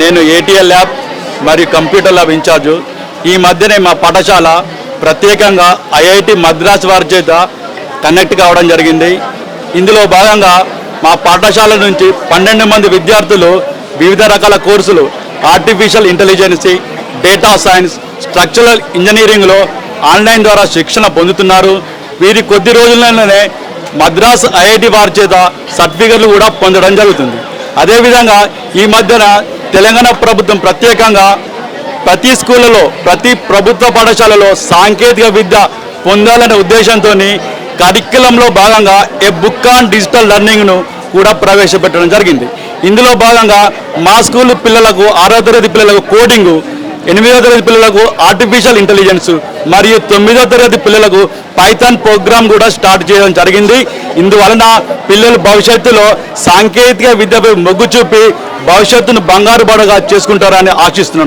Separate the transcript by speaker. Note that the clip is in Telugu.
Speaker 1: నేను ఏటీఎల్ ల్యాబ్ మరియు కంప్యూటర్ ల్యాబ్ ఇన్ఛార్జు. ఈ మధ్యనే మా పాఠశాల ప్రత్యేకంగా ఐఐటి మద్రాస్ వారి చేత కనెక్ట్ కావడం జరిగింది. ఇందులో భాగంగా మా పాఠశాల నుంచి పన్నెండు మంది విద్యార్థులు వివిధ రకాల కోర్సులు artificial intelligence data science structural ఇంజనీరింగ్లో ఆన్లైన్ ద్వారా శిక్షణ పొందుతున్నారు. వీరి కొద్ది రోజుల్లోనే మద్రాస్ ఐఐటి వారి చేత సర్టిఫికెట్లు కూడా పొందడం జరుగుతుంది. అదేవిధంగా ఈ మధ్యన తెలంగాణ ప్రభుత్వం ప్రత్యేకంగా ప్రతి స్కూళ్ళలో ప్రతి ప్రభుత్వ పాఠశాలలో సాంకేతిక విద్య పొందాలనే ఉద్దేశంతో కరిక్యులంలో భాగంగా ఏ బుక్ ఆన్ డిజిటల్ లెర్నింగ్ను కూడా ప్రవేశపెట్టడం జరిగింది. ఇందులో భాగంగా మా స్కూల్ పిల్లలకు ఆరో తరగతి పిల్లలకు కోడింగు ఎనిమిదో తరగతి పిల్లలకు ఆర్టిఫిషియల్ ఇంటెలిజెన్స్ మరియు తొమ్మిదో తరగతి పిల్లలకు పైథాన్ ప్రోగ్రామ్ కూడా స్టార్ట్ చేయడం జరిగింది. ఇందువలన పిల్లలు భవిష్యత్తులో సాంకేతిక విద్యపై మొగ్గు చూపి భవిష్యత్తును బంగారు బడగా చేసుకుంటారని ఆశిస్తున్నాం.